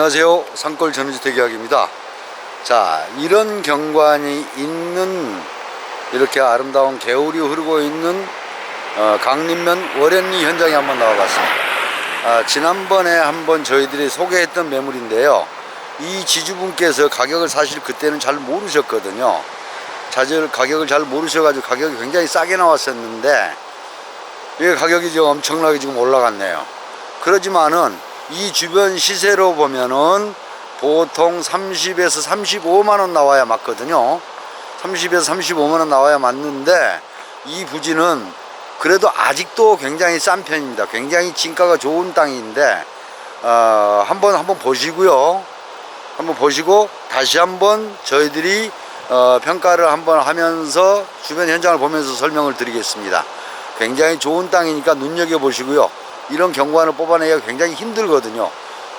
안녕하세요. 산골 전원주택 이야기입니다. 자, 이런 경관이 있는 이렇게 아름다운 개울이 흐르고 있는 어, 강림면 월현리 현장에 한번 나와봤습니다. 아, 지난번에 한번 저희들이 소개했던 매물인데요. 이 지주분께서 가격을 사실 그때는 잘 모르셨거든요. 자절 가격을 잘 모르셔가지고 가격이 굉장히 싸게 나왔었는데 이게 가격이 지금 엄청나게 지금 올라갔네요. 그러지만은 이 주변 시세로 보면은 보통 30에서 35만 원 나와야 맞거든요. 30에서 35만 원 나와야 맞는데 이 부지는 그래도 아직도 굉장히 싼 편입니다. 굉장히 진가가 좋은 땅인데 어, 한번 한번 보시고요. 한번 보시고 다시 한번 저희들이 어, 평가를 한번 하면서 주변 현장을 보면서 설명을 드리겠습니다. 굉장히 좋은 땅이니까 눈여겨 보시고요. 이런 경관을 뽑아내기가 굉장히 힘들거든요.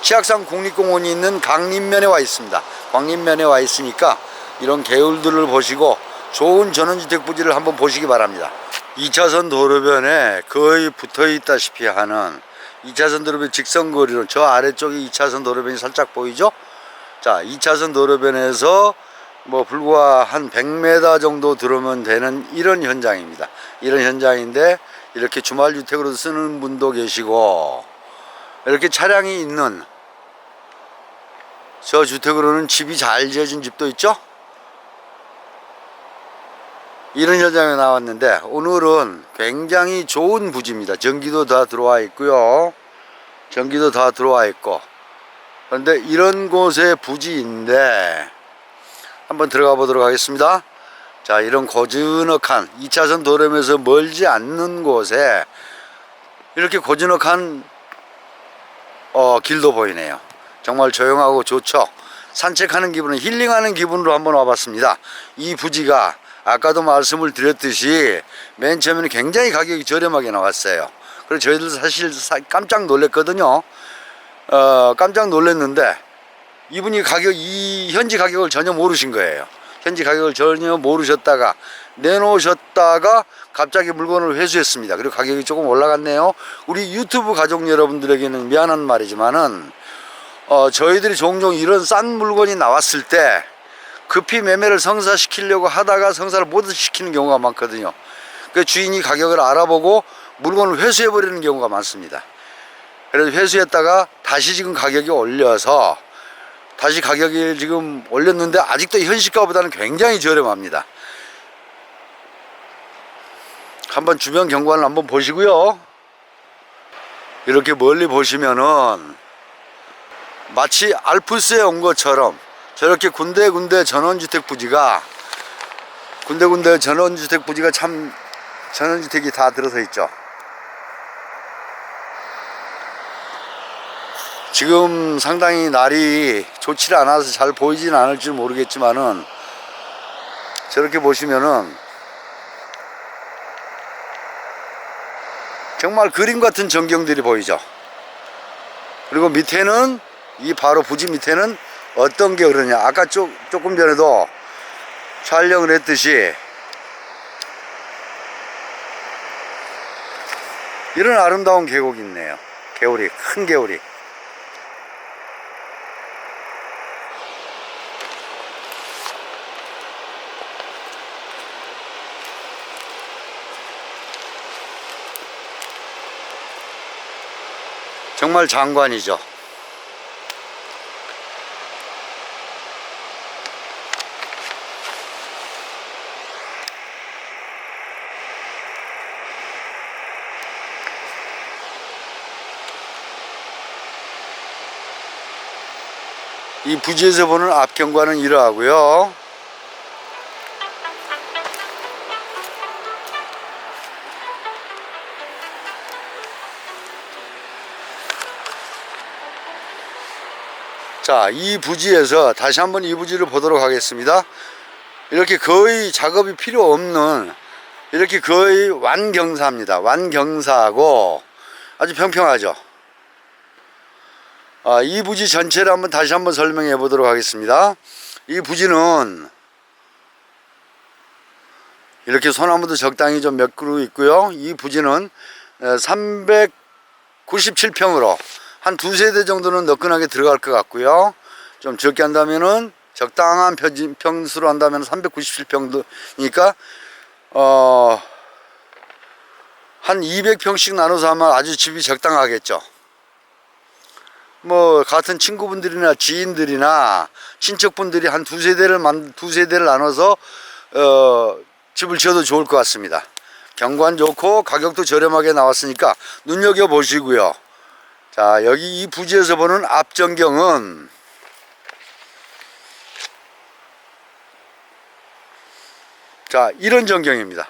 치악산 국립공원이 있는 강림면에 와 있습니다. 광림면에 와 있으니까 이런 개울들을 보시고 좋은 전원주택 부지를 한번 보시기 바랍니다. 2차선 도로변에 거의 붙어 있다시피 하는 2차선 도로변 직선거리로 저 아래쪽에 2차선 도로변이 살짝 보이죠? 자, 2차선 도로변에서 뭐 불과 한 100m 정도 들어오면 되는 이런 현장입니다. 이런 현장인데 이렇게 주말 주택으로 쓰는 분도 계시고 이렇게 차량이 있는 저 주택으로는 집이 잘 지어진 집도 있죠. 이런 현장에 나왔는데 오늘은 굉장히 좋은 부지입니다. 전기도 다 들어와 있고요. 전기도 다 들어와 있고 그런데 이런 곳에 부지인데 한번 들어가 보도록 하겠습니다. 자, 이런 고즈넉한 2차선 도로면서 멀지 않는 곳에 이렇게 고즈넉한 어, 길도 보이네요. 정말 조용하고 좋죠. 산책하는 기분은 힐링하는 기분으로 한번 와봤습니다. 이 부지가 아까도 말씀을 드렸듯이 맨 처음에는 굉장히 가격이 저렴하게 나왔어요. 그래서 저희들 사실 사- 깜짝 놀랐거든요. 어, 깜짝 놀랐는데 이분이 가격 이 현지 가격을 전혀 모르신 거예요. 현지 가격을 전혀 모르셨다가 내놓으셨다가 갑자기 물건을 회수했습니다. 그리고 가격이 조금 올라갔네요. 우리 유튜브 가족 여러분들에게는 미안한 말이지만은 어, 저희들이 종종 이런 싼 물건이 나왔을 때 급히 매매를 성사시키려고 하다가 성사를 못 시키는 경우가 많거든요. 그 주인이 가격을 알아보고 물건을 회수해 버리는 경우가 많습니다. 그래서 회수했다가 다시 지금 가격이 올려서 다시 가격이 지금 올렸는데 아직도 현시가보다는 굉장히 저렴합니다. 한번 주변 경관을 한번 보시고요. 이렇게 멀리 보시면은 마치 알프스에 온 것처럼 저렇게 군데군데 전원주택 부지가 군데군데 전원주택 부지가 참 전원주택이 다 들어서 있죠. 지금 상당히 날이 좋지 않아서 잘 보이진 않을지 모르겠지만은 저렇게 보시면은 정말 그림 같은 전경들이 보이죠. 그리고 밑에는 이 바로 부지 밑에는 어떤 게 흐르냐. 아까 조, 조금 전에도 촬영을 했듯이 이런 아름다운 계곡이 있네요. 개울이, 큰 개울이. 정말 장관이죠. 이 부지에서 보는 앞경관은 이러하고요. 자, 이 부지에서 다시 한번 이 부지를 보도록 하겠습니다. 이렇게 거의 작업이 필요 없는 이렇게 거의 완경사입니다. 완경사하고 아주 평평하죠. 아, 이 부지 전체를 한번 다시 한번 설명해 보도록 하겠습니다. 이 부지는 이렇게 소나무도 적당히 좀 몇 그루 있고요. 이 부지는 397평으로 한 두세 대 정도는 너끈하게 들어갈 것 같고요. 좀 적게 한다면은 적당한 평- 평수로 한다면 397평도니까 어, 한 200평씩 나눠서 하면 아주 집이 적당하겠죠. 뭐 같은 친구분들이나 지인들이나 친척분들이 한 두세 대를 만 두세 대를 나눠서 어, 집을 지어도 좋을 것 같습니다. 경관 좋고 가격도 저렴하게 나왔으니까 눈여겨 보시고요. 자 여기 이 부지에서 보는 앞전경은 자 이런 전경입니다.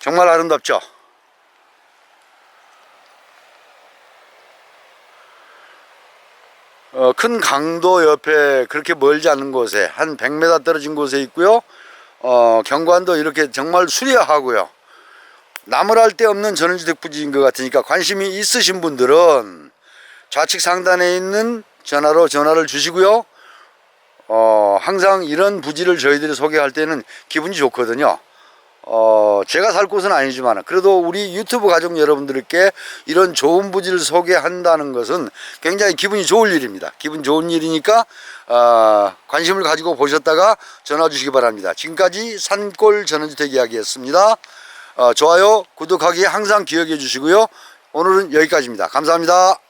정말 아름답죠? 어, 큰 강도 옆에 그렇게 멀지 않은 곳에 한 100m 떨어진 곳에 있고요. 어, 경관도 이렇게 정말 수려하고요. 나무랄 데 없는 전원주택 부지인 것 같으니까 관심이 있으신 분들은 좌측 상단에 있는 전화로 전화를 주시고요. 어, 항상 이런 부지를 저희들이 소개할 때는 기분이 좋거든요. 어, 제가 살 곳은 아니지만 그래도 우리 유튜브 가족 여러분들께 이런 좋은 부지를 소개한다는 것은 굉장히 기분이 좋을 일입니다. 기분 좋은 일이니까 어, 관심을 가지고 보셨다가 전화 주시기 바랍니다. 지금까지 산골 전원주택 이야기였습니다. 어, 좋아요, 구독하기 항상 기억해 주시고요. 오늘은 여기까지입니다. 감사합니다.